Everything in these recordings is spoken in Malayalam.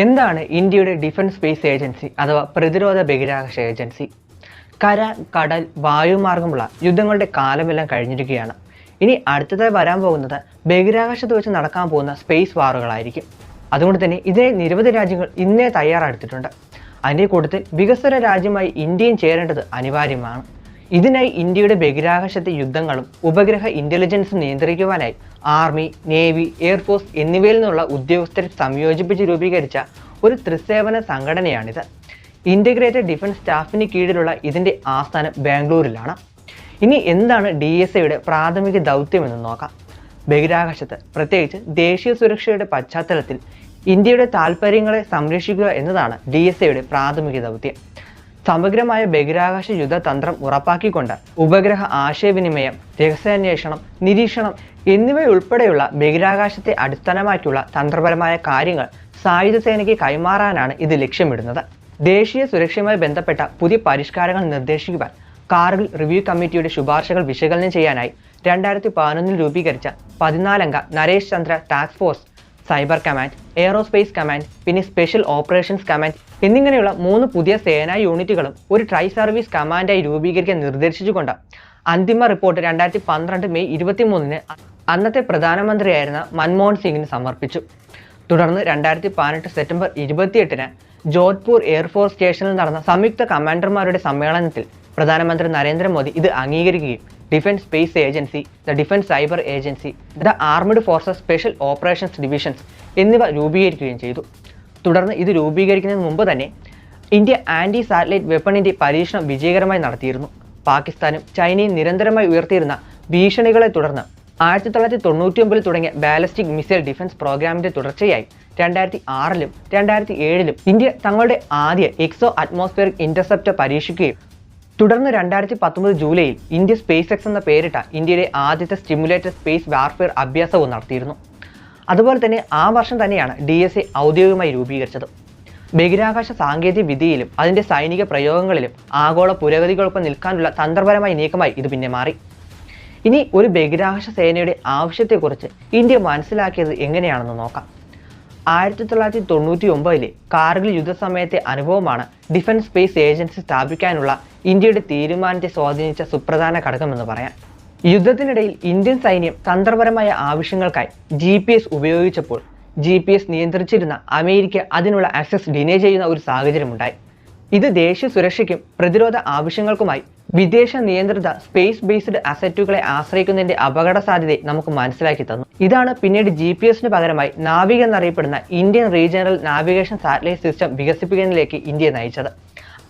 എന്താണ് ഇന്ത്യയുടെ ഡിഫൻസ് സ്പേസ് ഏജൻസി അഥവാ പ്രതിരോധ ബഹിരാകാശ ഏജൻസി? കര കടൽ വായുമാർഗമുള്ള യുദ്ധങ്ങളുടെ കാലമെല്ലാം കഴിഞ്ഞിരിക്കുകയാണ്. ഇനി അടുത്തതായി വരാൻ പോകുന്നത് ബഹിരാകാശത്ത് വെച്ച് നടക്കാൻ പോകുന്ന സ്പേസ് വാറുകളായിരിക്കും. അതുകൊണ്ട് തന്നെ ഇതിനെ നിരവധി രാജ്യങ്ങൾ ഇന്നേ തയ്യാറെടുത്തിട്ടുണ്ട്. അതിന്റെ കൂട്ടത്തിൽ വികസന രാജ്യമായി ഇന്ത്യയും ചേരേണ്ടത് അനിവാര്യമാണ്. ഇതിനായി ഇന്ത്യയുടെ ബഹിരാകാശത്തെ യുദ്ധങ്ങളും ഉപഗ്രഹ ഇന്റലിജൻസ് നിയന്ത്രിക്കുവാനായി ആർമി നേവി എയർഫോഴ്സ് എന്നിവയിൽ നിന്നുള്ള ഉദ്യോഗസ്ഥരെ സംയോജിപ്പിച്ച് രൂപീകരിച്ച ഒരു ത്രിസേവന സംഘടനയാണിത്. ഇന്റഗ്രേറ്റഡ് ഡിഫൻസ് സ്റ്റാഫിന് കീഴിലുള്ള ഇതിന്റെ ആസ്ഥാനം ബാംഗ്ലൂരിലാണ്. ഇനി എന്താണ് ഡി എസ് എയുടെ പ്രാഥമിക ദൗത്യമെന്ന് നോക്കാം. ബഹിരാകാശത്ത് പ്രത്യേകിച്ച് ദേശീയ സുരക്ഷയുടെ പശ്ചാത്തലത്തിൽ ഇന്ത്യയുടെ താൽപ്പര്യങ്ങളെ സംരക്ഷിക്കുക എന്നതാണ് ഡി എസ് എയുടെ പ്രാഥമിക ദൗത്യം. സമഗ്രമായ ബഹിരാകാശ യുദ്ധതന്ത്രം ഉറപ്പാക്കിക്കൊണ്ട് ഉപഗ്രഹ ആശയവിനിമയം രഹസ്യാന്വേഷണം നിരീക്ഷണം എന്നിവയുൾപ്പെടെയുള്ള ബഹിരാകാശത്തെ അടിസ്ഥാനമാക്കിയുള്ള തന്ത്രപരമായ കാര്യങ്ങൾ സായുധ സേനയ്ക്ക് കൈമാറാനാണ് ഇത് ലക്ഷ്യമിടുന്നത്. ദേശീയ സുരക്ഷയുമായി ബന്ധപ്പെട്ട പുതിയ പരിഷ്കാരങ്ങൾ നിർദ്ദേശിക്കുവാൻ കാർഗിൽ റിവ്യൂ കമ്മിറ്റിയുടെ ശുപാർശകൾ വിശകലനം ചെയ്യാനായി രണ്ടായിരത്തി പതിനൊന്നിൽ രൂപീകരിച്ച പതിനാലംഗ Naresh Chandra task force cyber command aerospace command പിന്നെ സ്പെഷ്യൽ ഓപ്പറേഷൻസ് കമാൻഡ് എന്നിങ്ങനെയുള്ള മൂന്ന് പുതിയ സേനാ യൂണിറ്റുകളും ഒരു ട്രൈ സർവീസ് കമാൻഡായി രൂപീകരിക്കാൻ നിർദ്ദേശിച്ചുകൊണ്ട് അന്തിമ റിപ്പോർട്ട് രണ്ടായിരത്തി പന്ത്രണ്ട് മെയ് ഇരുപത്തിമൂന്നിന് അന്നത്തെ പ്രധാനമന്ത്രിയായിരുന്ന മൻമോഹൻ സിംഗിന് സമർപ്പിച്ചു. തുടർന്ന് രണ്ടായിരത്തി പതിനെട്ട് സെപ്റ്റംബർ ഇരുപത്തിയെട്ടിന് ജോധ്പൂർ എയർഫോഴ്സ് സ്റ്റേഷനിൽ നടന്ന സംയുക്ത കമാൻഡർമാരുടെ സമ്മേളനത്തിൽ പ്രധാനമന്ത്രി നരേന്ദ്രമോദി ഇത് അംഗീകരിക്കുകയും defence space agency the defence cyber agency the armed forces special operations divisions എന്നിവ രൂപീകരിക്കുകയും ചെയ്തു. തുടർന്ന് ഇത് രൂപീകരിക്കുന്നതിന് മുമ്പ് തന്നെ ഇന്ത്യ ആന്റി സാറ്റലൈറ്റ് വെപ്പണിന്റെ പരീക്ഷണം വിജയകരമായി നടത്തിയിരുന്നു. പാകിസ്ഥാനും ചൈനയും നിരന്തരമായി ഉയർത്തിയിരുന്ന ഭീഷണികളെ തുടർന്ന് ആയിരത്തി തൊള്ളായിരത്തി തൊണ്ണൂറ്റി ഒമ്പതിൽ തുടങ്ങിയ ബാലിസ്റ്റിക് മിസൈൽ ഡിഫൻസ് പ്രോഗ്രാമിന്റെ തുടർച്ചയായി രണ്ടായിരത്തി ആറിലും രണ്ടായിരത്തി ഏഴിലും ഇന്ത്യ തങ്ങളുടെ ആദ്യ എക്സോ അറ്റ്മോസ്ഫിയറിക് ഇന്റർസെപ്റ്റർ പരീക്ഷിക്കുകയും തുടർന്ന് രണ്ടായിരത്തി പത്തൊമ്പത് ജൂലൈയിൽ ഇന്ത്യ സ്പേസ് എക്സ് എന്ന പേരിട്ട ഇന്ത്യയിലെ ആദ്യത്തെ സ്റ്റിമുലേറ്റഡ് സ്പേസ് വാർഫെയർ അഭ്യാസവും നടത്തിയിരുന്നു. അതുപോലെ തന്നെ ആ വർഷം തന്നെയാണ് ഡി എസ് എ ഔദ്യോഗികമായി രൂപീകരിച്ചത്. ബഹിരാകാശ സാങ്കേതിക വിദ്യയിലും അതിന്റെ സൈനിക പ്രയോഗങ്ങളിലും ആഗോള പുരോഗതിക്കൊപ്പം നിൽക്കാനുള്ള തന്ത്രപരമായ നീക്കമായി ഇത് പിന്നെ മാറി. ഇനി ഒരു ബഹിരാകാശ സേനയുടെ ആവശ്യത്തെക്കുറിച്ച് ഇന്ത്യ മനസ്സിലാക്കിയത് എങ്ങനെയാണെന്ന് നോക്കാം. ആയിരത്തി തൊള്ളായിരത്തി തൊണ്ണൂറ്റി ഒമ്പതിലെ കാർഗിൽ യുദ്ധസമയത്തെ അനുഭവമാണ് ഡിഫൻസ് സ്പേസ് ഏജൻസി സ്ഥാപിക്കാനുള്ള ഇന്ത്യയുടെ തീരുമാനത്തെ സ്വാധീനിച്ച സുപ്രധാന ഘടകമെന്ന് പറയാം. യുദ്ധത്തിനിടയിൽ ഇന്ത്യൻ സൈന്യം തന്ത്രപരമായ ആവശ്യങ്ങൾക്കായി ജി പി എസ് ഉപയോഗിച്ചപ്പോൾ ജി പി എസ് നിയന്ത്രിച്ചിരുന്ന അമേരിക്ക അതിനുള്ള ആക്സസ് ഡിനേ ചെയ്യുന്ന ഒരു സാഹചര്യമുണ്ടായി. ഇത് ദേശീയ സുരക്ഷയ്ക്കും പ്രതിരോധ ആവശ്യങ്ങൾക്കുമായി വിദേശ നിയന്ത്രിത സ്പേസ് ബേസ്ഡ് അസറ്റുകളെ ആശ്രയിക്കുന്നതിന്റെ അപകട സാധ്യതയെ നമുക്ക് മനസ്സിലാക്കി തന്നു. ഇതാണ് പിന്നീട് ജി പി എസിന് പകരമായി നാവിക എന്നറിയപ്പെടുന്ന Indian regional navigation satellite system വികസിപ്പിക്കുന്നതിലേക്ക് India നയിച്ചത്.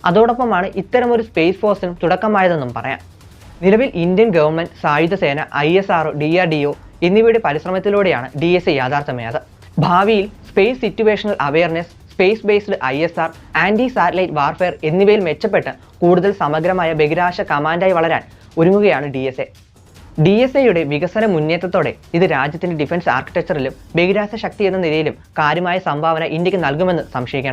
അതോടൊപ്പമാണ് ഇത്തരമൊരു സ്പേസ് ഫോഴ്സിനും തുടക്കമായതെന്നും പറയാം. നിലവിൽ ഇന്ത്യൻ ഗവൺമെന്റ് സായുധ സേന I S R D R D O എന്നിവയുടെ പരിശ്രമത്തിലൂടെയാണ് ഡി എസ് എ യാഥാർത്ഥ്യമായത്. ഭാവിയിൽ space situational awareness space based I S R anti satellite warfare എന്നിവയിൽ മെച്ചപ്പെട്ട് കൂടുതൽ സമഗ്രമായ ബഹിരാശ കമാൻഡായി വളരാൻ ഒരുങ്ങുകയാണ് D S A. D S എയുടെ വികസന മുന്നേറ്റത്തോടെ ഇത് രാജ്യത്തിന്റെ ഡിഫൻസ് ആർക്കിടെക്ചറിലും ബഹിരാശ ശക്തി എന്ന നിലയിലും കാര്യമായ സംഭാവന ഇന്ത്യയ്ക്ക് നൽകുമെന്ന് സംശയിക്കണം